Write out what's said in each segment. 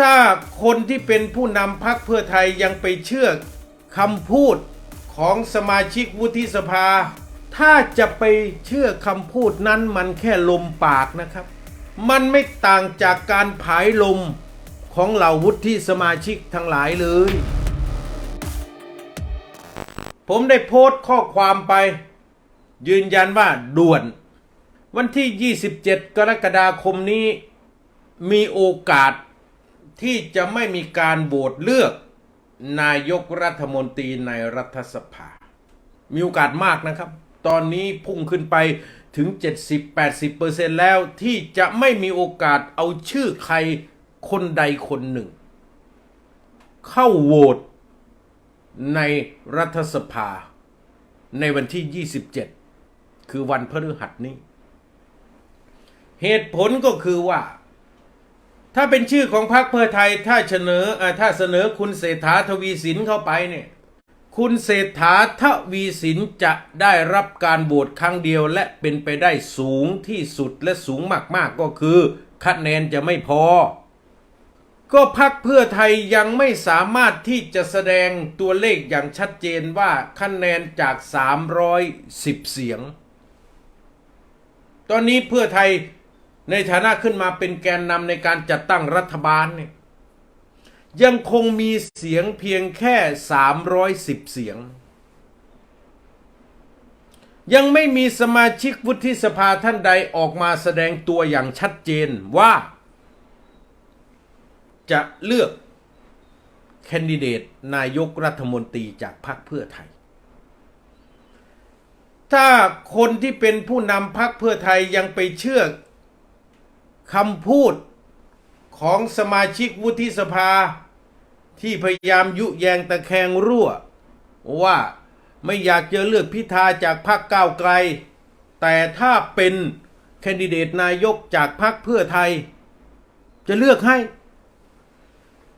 ถ้าคนที่เป็นผู้นำพักเพื่อไทยยังไปเชื่อคำพูดของสมาชิกวุฒิสภา ถ้าจะไปเชื่อคำพูดนั้นมันแค่ลมปากนะครับ มันไม่ต่างจากการผายลมของเหล่าวุฒิสมาชิกทั้งหลายเลย ผมได้โพสต์ข้อความไป ยืนยันว่าด่วน วันที่ 27 กรกฎาคมนี้มีโอกาส ที่จะไม่มีการโหวตเลือกนายกรัฐมนตรีในรัฐสภา มีโอกาสมากนะครับ ตอนนี้พุ่งขึ้นไปถึง 70-80%แล้วที่จะไม่มีโอกาสเอาชื่อใครคนใดคนหนึ่ง เข้าโหวตในรัฐสภา ในวันที่ 27 คือวันพฤหัสนี้ เหตุผลก็คือว่า ถ้าเป็นชื่อของพรรคเพื่อไทยถ้าเสนอถ้าเสนอคุณเศรษฐาทวีสินเข้าไปเนี่ยคุณเศรษฐาทวีสินจะได้รับการโหวตครั้งเดียวและเป็นไปได้สูงที่สุดและสูงมากๆก็คือคะแนนจะไม่พอ ก็พักเพื่อไทยยังไม่สามารถที่จะแสดงตัวเลขอย่างชัดเจนว่าคะแนนจาก 310 เสียง ตอนนี้เพื่อไทย ในฐานะขึ้นมาเป็นแกนนำในการจัดตั้งรัฐบาลเนี่ยยังคงมีเสียงเพียงแค่ 310 เสียง ยังไม่มีสมาชิกวุฒิสภาท่านใดออกมาแสดงตัวอย่างชัดเจนว่า จะเลือกแคนดิเดตนายกรัฐมนตรีจากพรรคเพื่อไทย ถ้าคนที่เป็นผู้นำพรรคเพื่อไทยยังไปเชื่อ คำพูดของสมาชิกวุฒิสภา ที่พยายามยุแยงตะแคงรั่ว ว่าไม่อยากจะเลือกพิธาจากพรรคก้าวไกล แต่ถ้าเป็นแคนดิเดตนายกจากพรรคเพื่อไทย จะเลือกให้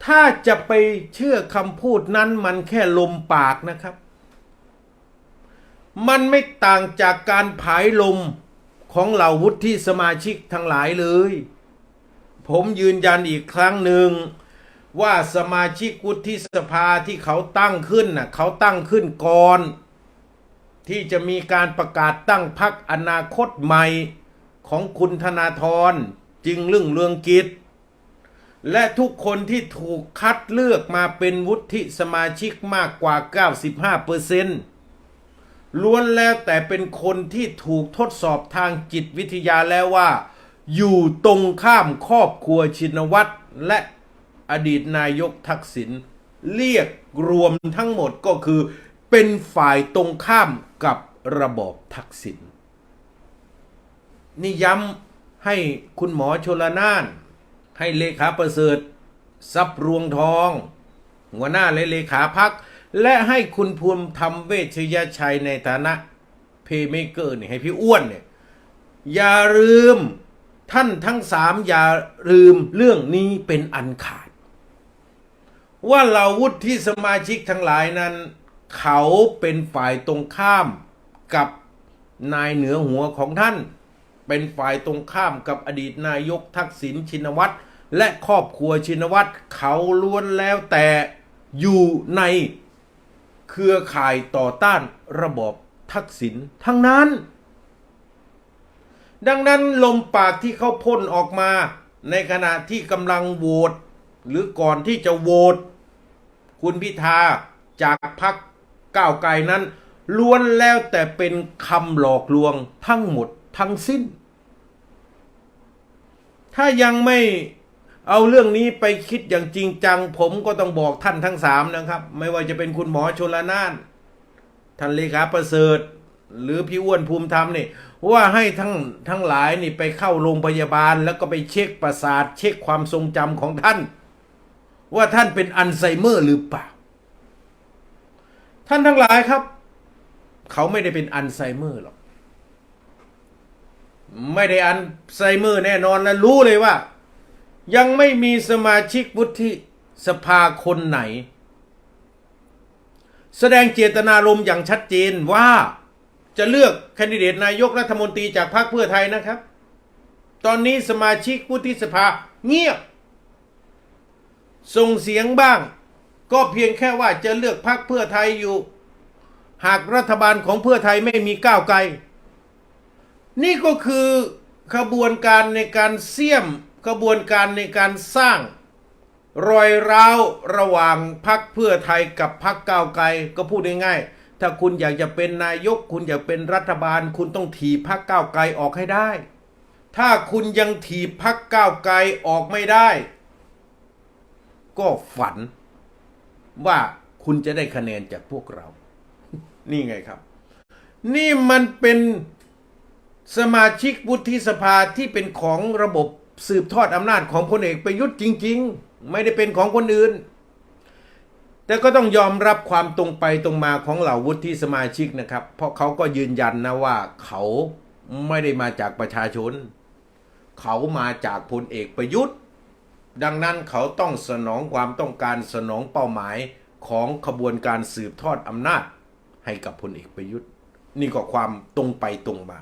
ถ้าจะไปเชื่อคำพูดนั้นมันแค่ลมปากนะครับ มันไม่ต่างจากการผายลม ของเหล่าวุฒิสมาชิกทั้งหลายเลย ผมยืนยันอีกครั้งหนึ่งว่าสมาชิกวุฒิสภาที่เขาตั้งขึ้นน่ะเขาตั้งขึ้นก่อน ที่จะมีการประกาศตั้งพรรคอนาคตใหม่ของคุณธนาธรจึงเรื่องเรืองกิจ และทุกคนที่ถูกคัดเลือกมาเป็นวุฒิสมาชิกมากกว่า 95%เปอร์เซ็นต์ ล้วนแล้วแต่เป็นคนที่ถูกทดสอบทางจิตวิทยาแล้วว่า อยู่ตรงข้ามครอบครัวชินวัตรและอดีตนายกทักษิณเรียกรวมทั้งหมดก็คือ เป็นฝ่ายตรงข้ามกับระบอบทักษิณนี่ย้ำให้คุณหมอชลนาน ให้เลขาประเสริฐทรัพย์รวงทอง หัวหน้าและเลขาพัก และให้คุณภูมิธรรมเวชยชัยในฐานะเพย์เมเกอร์เนี่ยให้พี่อ้วนเนี่ยอย่าลืมท่านทั้งสามอย่าลืมเรื่องนี้เป็นอันขาด ว่าเราวุฒิสมาชิกทั้งหลายนั้น เขาเป็นฝ่ายตรงข้ามกับนายเหนือหัวของท่าน เป็นฝ่ายตรงข้ามกับอดีตนายกทักษิณชินวัตรและครอบครัวชินวัตรเขาล้วนแล้วแต่อยู่ใน เครือข่ายต่อต้านระบอบทักษิณทั้งนั้น ดังนั้นลมปากที่เขาพ่นออกมาในขณะที่กำลังโหวตหรือก่อนที่จะโหวตคุณพิธาจากพรรคก้าวไกลนั้น ล้วนแล้วแต่เป็นคำหลอกลวงทั้งหมดทั้งสิ้น ถ้ายังไม่ เอาเรื่องนี้ไปคิดอย่างจริงจัง ผมก็ต้องบอกท่านทั้งสามนะครับ ไม่ว่าจะเป็นคุณหมอชนละนานท่านเลขาประเสริฐ หรือพี่อ้วนภูมิธรรมนี่ว่าให้ทั้งทั้งหลายนี่ไปเข้าโรงพยาบาล แล้วก็ไปเช็คประสาท เช็คความทรงจำของท่าน ว่าท่านเป็นอัลไซเมอร์หรือเปล่า ท่านทั้งหลายครับ เขาไม่ได้เป็นอัลไซเมอร์หรอก ไม่ได้อัลไซเมอร์แน่นอนและรู้เลยว่า ยังไม่มีสมาชิกวุฒิสภาคนไหน แสดงเจตนารมณ์อย่างชัดเจนว่าจะเลือกแคนดิเดตนายกรัฐมนตรีจากพรรคเพื่อไทยนะครับ ตอนนี้สมาชิกวุฒิสภาเงียบ ส่งเสียงบ้าง ก็เพียงแค่ว่าจะเลือกพักเพื่อไทยอยู่ หากรัฐบาลของเพื่อไทยไม่มีก้าวไกล นี่ก็คือขบวนการในการเสี่ยม ขบวนการในการสร้างรอยร้าวระหว่างพักเพื่อไทยกับพักก้าวไกลก็พูดง่ายๆ ถ้าคุณอยากจะเป็นนายก คุณอยากเป็นรัฐบาล คุณต้องถีบพักก้าวไกลออกให้ได้ ถ้าคุณยังถีบพักก้าวไกลออกไม่ได้ ก็ฝันว่าคุณจะได้คะแนนจากพวกเรา นี่ไงครับ นี่มันเป็นสมาชิกวุฒิสภาที่เป็นของระบบ สืบทอดอำนาจของพลเอกประยุทธ์จริง ๆ ไม่ได้เป็นของคนอื่น แต่ก็ต้องยอมรับความตรงไปตรงมาของเหล่าวุฒิสมาชิกนะครับ เพราะเขาก็ยืนยันนะว่าเขาไม่ได้มาจากประชาชน เขามาจากพลเอกประยุทธ์ ดังนั้นเขาต้องสนองความต้องการสนองเป้าหมายของขบวนการสืบทอดอำนาจให้กับพลเอกประยุทธ์ นี่ก็ความตรงไปตรงมา